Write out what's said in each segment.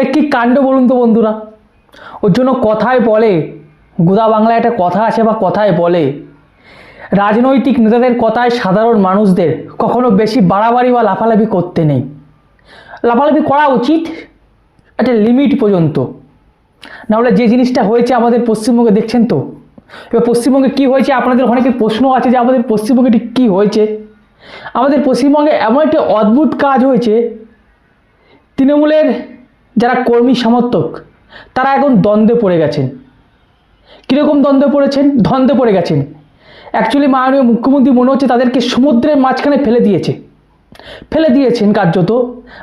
এ, কী কাণ্ড বলুন তো বন্ধুরা? ওর জন্য কথায় বলে গোদা বাংলায় একটা কথা আছে বা কথায় বলে। রাজনৈতিক নেতাদের কথায় সাধারণ মানুষদের কখনো বেশি বাড়াবাড়ি বা লাফালাফি করতে নেই। লাফালাফি করা উচিত একটা লিমিট পর্যন্ত। নাহলে যে জিনিসটা হয়েছে আমাদের পশ্চিমবঙ্গে, দেখছেন তো? এবার পশ্চিমবঙ্গে কী হয়েছে? আপনাদের অনেকের প্রশ্ন আছে যে আমাদের পশ্চিমবঙ্গে ঠিক কী হয়েছে? আমাদের পশ্চিমবঙ্গে এমন একটা অদ্ভুত কাজ হয়েছে, তৃণমূলের যারা কর্মী সমর্থক, তারা এখন দ্বন্দ্বে পড়ে গেছেন। কীরকম দ্বন্দ্বে পড়েছেন? দ্বন্দ্বে পড়ে গেছেন। অ্যাকচুয়ালি মাননীয় মুখ্যমন্ত্রী মনে হচ্ছে তাদেরকে সমুদ্রের মাঝখানে ফেলে দিয়েছে। ফেলে দিয়েছেন কার্যত,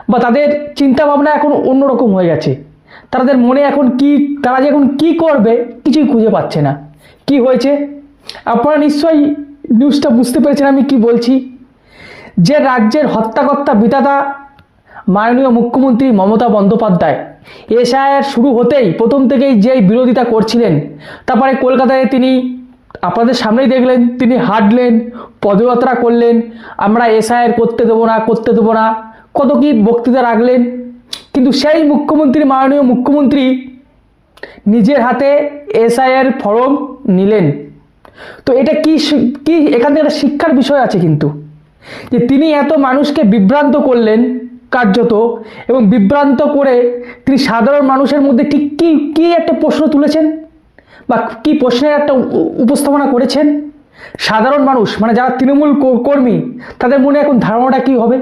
বা তাদের চিন্তাভাবনা এখন অন্যরকম হয়ে গেছে। তাদের মনে এখন কি, তারা যে এখন কী করবে কিছুই খুঁজে পাচ্ছে না। কি হয়েছে? আপনারা নিশ্চয়ই নিউজটা বুঝতে পেরেছেন আমি কি বলছি। যে রাজ্যের হত্যাকর্তা বিধাতা মাননীয় মুখ্যমন্ত্রী মমতা বন্দ্যোপাধ্যায়। এসআইআর শুরু হতেই প্রথম থেকেই যেই বিরোধিতা করছিলেন, তারপরে কলকাতায় তিনি আপনাদের সামনেই দেখলেন, তিনি হাঁটলেন, পদযাত্রা করলেন, আমরা এসআইআর করতে দেবো না, করতে দেবো না, কত কি বক্তৃতা রাখলেন। কিন্তু সেই মুখ্যমন্ত্রী, মাননীয় মুখ্যমন্ত্রী নিজের হাতে এসআইআর ফর্ম নিলেন। তো এটা কি কি এখান থেকে একটা শিক্ষার বিষয় আছে কিন্তু, যে তিনি এত মানুষকে বিভ্রান্ত করলেন কার্যত এবং বিভ্রান্ত করে তিনি সাধারণ মানুষের মধ্যে ঠিক কী কী একটা প্রশ্ন তুলেছেন? বা কী প্রশ্নের একটা উপস্থাপনা করেছেন? সাধারণ মানুষ মানে যারা তৃণমূল কর্মী, তাদের মনে এখন ধারণাটা কী হবে?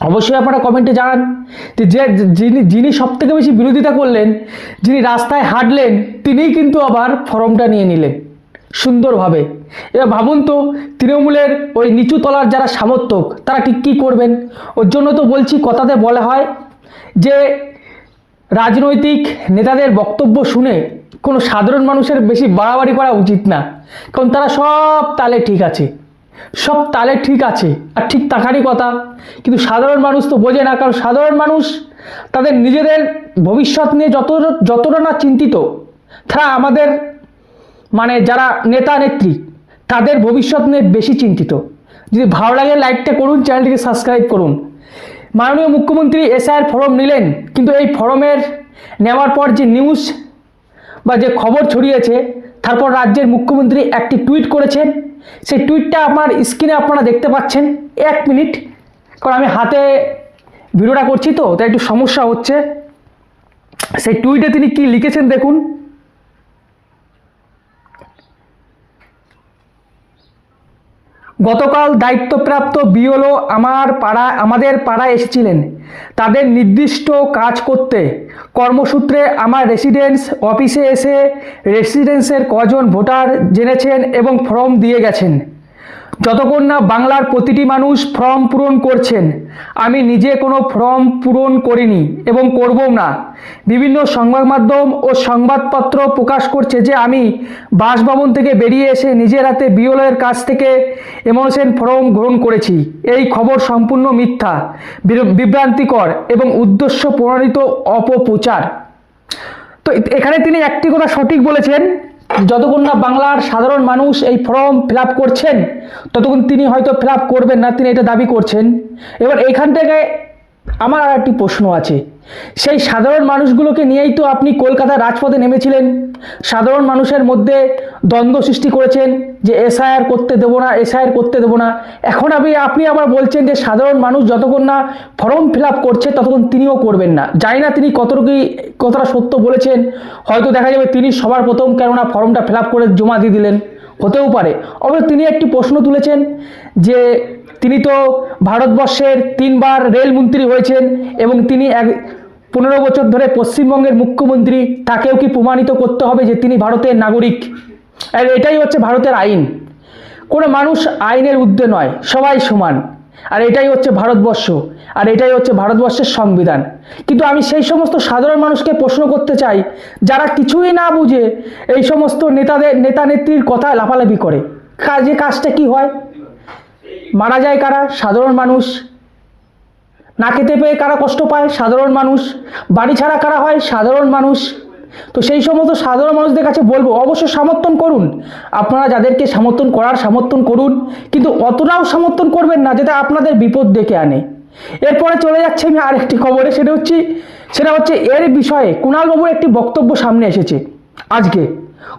অবশ্যই আপনারা কমেন্টে জানান যে যে, যিনি যিনি সব থেকে বেশি বিরোধিতা করলেন, যিনি রাস্তায় হাঁটলেন, তিনিই কিন্তু আবার ফর্মটা নিয়ে নিলেন। সুন্দরভাবে। এবার ভাবুন তো, তৃণমূলের ওই নিচু তলার যারা সমর্থক তারা ঠিক কী করবেন? ওর জন্য তো বলছি কথাতে বলা হয় যে, রাজনৈতিক নেতাদের বক্তব্য শুনে কোনো সাধারণ মানুষের বেশি বাড়াবাড়ি করা উচিত না। কারণ তারা সব তালে ঠিক আছে। সব তালে ঠিক আছে, আর ঠিক তাকারই কথা। কিন্তু সাধারণ মানুষ তো বোঝে না, কারণ সাধারণ মানুষ তাদের নিজেদের ভবিষ্যৎ নিয়ে যত যতটা না চিন্তিত, তারা আমাদের মানে যারা নেতা নেত্রী, তাদের ভবিষ্যৎ নিয়ে বেশি চিন্তিত। যদি ভালো লাগে লাইকটা করুন চ্যানেলটিকে সাবস্ক্রাইব করুন। মাননীয় মুখ্যমন্ত্রী এসআইয়ের ফরম নিলেন, কিন্তু এই ফরমের নেওয়ার পর যে নিউজ বা যে খবর ছড়িয়েছে, তারপর রাজ্যের মুখ্যমন্ত্রী একটি টুইট করেছেন। সেই টুইটটা আমার স্ক্রিনে আপনারা দেখতে পাচ্ছেন, এক মিনিট কারণ আমি হাতে ভিডিওটা করছি তো, তাই একটু সমস্যা হচ্ছে। সেই টুইটে তিনি কি লিখেছেন দেখুন। গতকাল দায়িত্বপ্রাপ্ত বিওলো আমার পাড়া, আমাদের পাড়ায় এসেছিলেন। তাদের নির্দিষ্ট কাজ করতে কর্মসূত্রে আমার রেসিডেন্স অফিসে এসে রেসিডেন্সের কজন ভোটার জেনেছেন এবং ফর্ম দিয়ে গেছেন। যতক্ষণ না বাংলার প্রতিটি মানুষ ফর্ম পূরণ করছেন, আমি নিজে কোনো ফর্ম পূরণ করিনি এবং করবও না। বিভিন্ন সংবাদ মাধ্যম ও সংবাদপত্র প্রকাশ করছে যে আমি বাসভবন থেকে বেরিয়ে এসে নিজের হাতে বিওলের কাছ থেকে এমোশন ফর্ম গ্রহণ করেছি। এই খবর সম্পূর্ণ মিথ্যা বিভ্রান্তিকর এবং উদ্দেশ্য প্রণোদিত অপপ্রচার। তো এখানে তিনি একটি কথা সঠিক বলেছেন যতক্ষণ না বাংলার সাধারণ মানুষ এই ফর্ম ফিল করছেন, ততক্ষণ তিনি হয়তো ফিল করবেন না, তিনি এটা দাবি করছেন। এবার এখান থেকে আমার আর একটি প্রশ্ন আছে। সেই সাধারণ মানুষগুলোকে নিয়েই তো আপনি কলকাতার রাজপথে নেমেছিলেন। সাধারণ মানুষের মধ্যে দ্বন্দ্ব সৃষ্টি করেছেন যে এসআইআর করতে দেবো না, এসআইআর করতে দেবো না। এখন আপনি আপনি আবার বলছেন যে সাধারণ মানুষ যতক্ষণ না ফর্ম ফিল করছে, ততক্ষণ তিনিও করবেন না। জানি না তিনি কতটুকু, কতটা সত্য বলেছেন। হয়তো দেখা যাবে তিনি সবার প্রথম, কেননা ফর্মটা ফিল করে জমা দিয়ে দিলেন। হতেও পারে। অবশ্য তিনি একটি প্রশ্ন তুলেছেন যে তিনি তো ভারতবর্ষের তিনবার রেলমন্ত্রী হয়েছেন এবং তিনি এক পনেরো বছর ধরে পশ্চিমবঙ্গের মুখ্যমন্ত্রী, তাকেও কি প্রমাণিত করতে হবে যে তিনি ভারতের নাগরিক? আর এটাই হচ্ছে ভারতের আইন। কোনো মানুষ আইনের ঊর্ধ্বে নয়, সবাই সমান। আর এটাই হচ্ছে ভারতবর্ষ, আর এটাই হচ্ছে ভারতবর্ষের সংবিধান। কিন্তু আমি সেই সমস্ত সাধারণ মানুষকে প্রশ্ন করতে চাই, যারা কিছুই না বুঝে এই সমস্ত নেতাদের নেতা নেত্রীর কথায় লাফালাফি করে। কাজে কাজটা কি হয়? মারা যায় কারা? সাধারণ মানুষ। না খেতে পেয়ে কারা কষ্ট পায়? সাধারণ মানুষ। বাড়ি ছাড়া কারা হয়? সাধারণ মানুষ। তো সেই সমস্ত সাধারণ মানুষদের কাছে বলব অবশ্য সমর্থন করুন। আপনারা যাদেরকে সমর্থন করার সমর্থন করুন, কিন্তু অতটাও সমর্থন করবেন না যেটা আপনাদের বিপদ ডেকে আনে। এরপরে চলে যাচ্ছে আমি আরেকটি খবরে, সেটা হচ্ছে সেটা হচ্ছে এর বিষয়ে কুণালবাবুর একটি বক্তব্য সামনে এসেছে আজকে।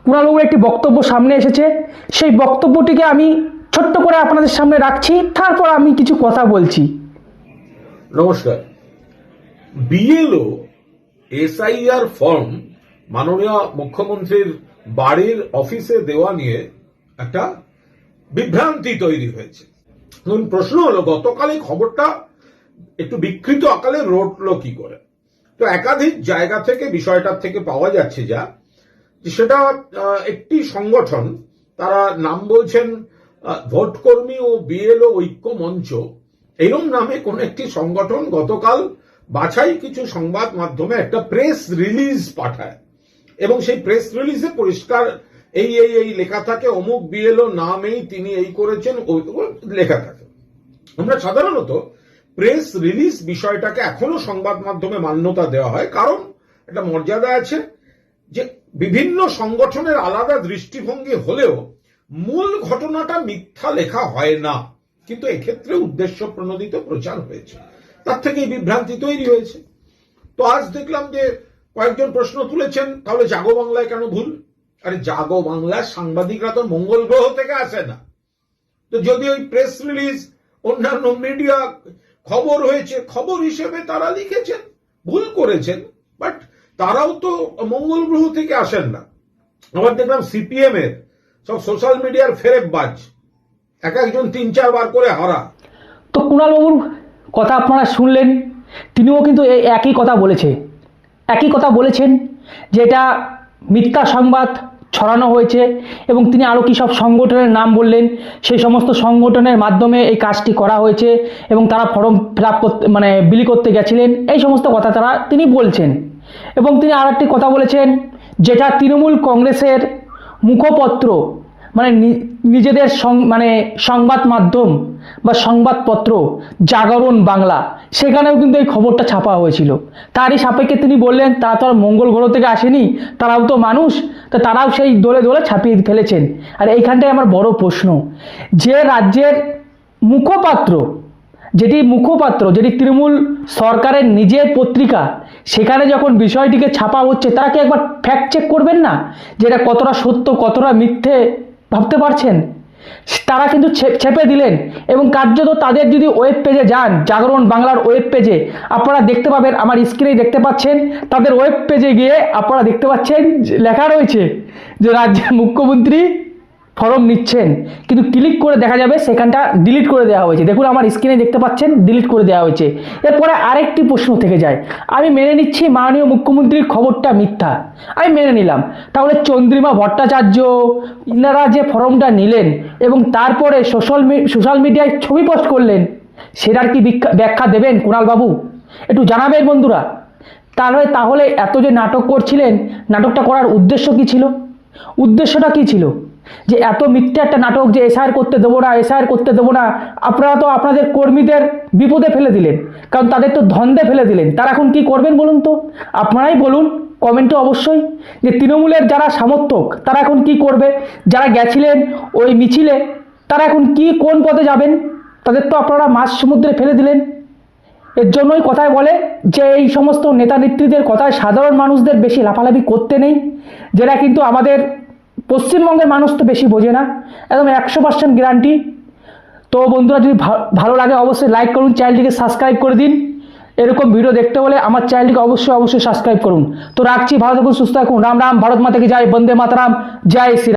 কুণালবাবুর একটি বক্তব্য সামনে এসেছে। সেই বক্তব্যটিকে আমি ছোট্ট করে আপনাদের সামনে রাখছি, তারপর আমি কিছু কথা বলছি। নমস্কার। বিএলও এসআইআর ফর্ম মাননীয় মুখ্যমন্ত্রীর বাড়ির অফিসে দেওয়া নিয়ে একটা বিভ্রান্তি তৈরি হয়েছে। এখন প্রশ্ন হলো, গতকাল এই খবরটা একটু বিকৃত আকালে রটলো কি করে? তো একাধিক জায়গা থেকে, বিষয়টার থেকে পাওয়া যাচ্ছে যা সেটা একটি সংগঠন, তারা নাম বলছেন ভোটকর্মী ও বিএলও ঐক্য মঞ্চ, এরম নামে কোন একটি সংগঠন গতকাল বাছাই কিছু সংবাদ মাধ্যমে একটা প্রেস রিলিজ পাঠায়। এবং সেই প্রেস রিলিজে পরিষ্কার এই এই এই লেখা থাকে, অমুক বিএলও নামেই তিনি এই করেছেন লেখা থাকে। আমরা সাধারণত প্রেস রিলিজ বিষয়টাকে এখনও সংবাদ মাধ্যমে মান্যতা দেওয়া হয়, কারণ একটা মর্যাদা আছে যে বিভিন্ন সংগঠনের আলাদা দৃষ্টিভঙ্গি হলেও মূল ঘটনাটা মিথ্যা লেখা হয় না। কিন্তু এক্ষেত্রে উদ্দেশ্য প্রণোদিত প্রচার হয়েছে। তার থেকে এই বিভ্রান্তি তৈরি হয়েছে। তো আজ দেখলাম যে কয়েকজন প্রশ্ন তুলেছেন, তাহলে জাগো বাংলায় কেন ভুল? আরে জাগো বাংলার সাংবাদিকরা তো মঙ্গল গ্রহ থেকে আসে না। তো যদি ওই প্রেস রিলিজ অন্যান্য মিডিয়া খবর হয়েছে, খবর হিসেবে তারা লিখেছেন, ভুল করেছেন বাট তারাও তো মঙ্গল গ্রহ থেকে আসেন না। আবার দেখলাম সিপিএম এর সব সোশ্যাল মিডিয়ার ফেরেব বাজ। এক একজন তিন চারবার করে হারা। তো কুণালবাবুর কথা আপনারা শুনলেন, তিনিও কিন্তু একই কথা বলেছে। একই কথা বলেছেন যে এটা মিথ্যা সংবাদ ছড়ানো হয়েছে এবং তিনি আরও কী সব সংগঠনের নাম বললেন, সেই সমস্ত সংগঠনের মাধ্যমে এই কাজটি করা হয়েছে এবং তারা ফর্ম ফিল করতে মানে বিলি করতে গেছিলেন, এই সমস্ত কথা তারা তিনি বলছেন। এবং তিনি আর একটি কথা বলেছেন, যেটা তৃণমূল কংগ্রেসের মুখপত্র মানে নিজেদের মানে সংবাদ মাধ্যম বা সংবাদপত্র, জাগরণ বাংলা, সেখানেও কিন্তু এই খবরটা ছাপা হয়েছিল। তারই সাপেক্ষে তিনি বললেন, তারা তো আর মঙ্গল গ্রহ থেকে আসেনি, তারাও তো মানুষ, তা তারাও সেই দোলে দোলে ছাপিয়ে ফেলেছেন। আর এইখানটায় আমার বড় প্রশ্ন, যে রাজ্যের মুখপাত্র যেটি মুখপাত্র, যেটি তৃণমূল সরকারের নিজের পত্রিকা, সেখানে যখন বিষয়টিকে ছাপা হচ্ছে, তারা কি একবার ফ্যাক্ট চেক করবেন না যেটা কতটা সত্য, কতটা মিথ্যে ভাবতে পারছেন? তারা কিন্তু ছেপে দিলেন এবং কার্যত তাদের যদি ওয়েব পেজে যান, জাগরণ বাংলার ওয়েব পেজে আপনারা দেখতে পাবেন, আমার স্ক্রিনে দেখতে পাচ্ছেন, তাদের ওয়েব পেজে গিয়ে আপনারা দেখতে পাচ্ছেন লেখা রয়েছে যে রাজ্যের মুখ্যমন্ত্রী ফর্ম নিচ্ছেন, কিন্তু ক্লিক করে দেখা যাবে সেখানটা ডিলিট করে দেওয়া হয়েছে। দেখুন, আমার স্ক্রিনে দেখতে পাচ্ছেন ডিলিট করে দেওয়া হয়েছে। এরপরে আরেকটি প্রশ্ন থেকে যায়। আমি মেনে নিচ্ছি মাননীয় মুখ্যমন্ত্রীর খবরটা মিথ্যা। আমি মেনে নিলাম। তাহলে চন্দ্রিমা ভট্টাচার্য, ইনারা যে ফর্মটা নিলেন এবং তারপরে সোশ্যাল সোশ্যাল মিডিয়ায় ছবি পোস্ট করলেন, সেটার কি ব্যাখ্যা দেবেন কুণালবাবু? একটু জানাবেন বন্ধুরা। তাহলে তাহলে এত যে নাটক করছিলেন, নাটকটা করার উদ্দেশ্য কি ছিল? উদ্দেশ্যটা কি ছিল? যে এত মিথ্যে একটা নাটক যে এসআইআর করতে দেবো না, এসআইআর করতে দেবো না, আপনারা তো আপনাদের কর্মীদের বিপদে ফেলে দিলেন, কারণ তাদের তো ধন্দে ফেলে দিলেন। তারা এখন কি করবেন বলুন তো? আপনারাই বলুন, কমেন্টে অবশ্যই, যে তৃণমূলের যারা সমর্থক, তারা এখন কি করবে? যারা গেছিলেন ওই মিছিলে, তারা এখন কি, কোন পথে যাবেন? তাদের তো আপনারা মাছ সমুদ্রে ফেলে দিলেন। এর জন্যই কথায় বলে যে এই সমস্ত নেতা নেত্রীদের কথায় সাধারণ মানুষদের বেশি লাফালাফি করতে নেই যেটা কিন্তু আমাদের পশ্চিমবঙ্গের মানুষ তো বেশি বোঝে না, একদম একশো পার্সেন্ট গ্যারান্টি তো বন্ধুরা, যদি ভালো লাগে অবশ্যই লাইক করুন চ্যানেলটিকে সাবস্ক্রাইব করে দিন। এরকম ভিডিও দেখতে হলে আমার চ্যানেলটিকে অবশ্যই অবশ্যই সাবস্ক্রাইব করুন। তো রাখছি, ভালো থাকুন, সুস্থ থাকুন। রাম রাম, ভারত মাতাকে জয়, বন্দে মাতারাম, জয় শ্রী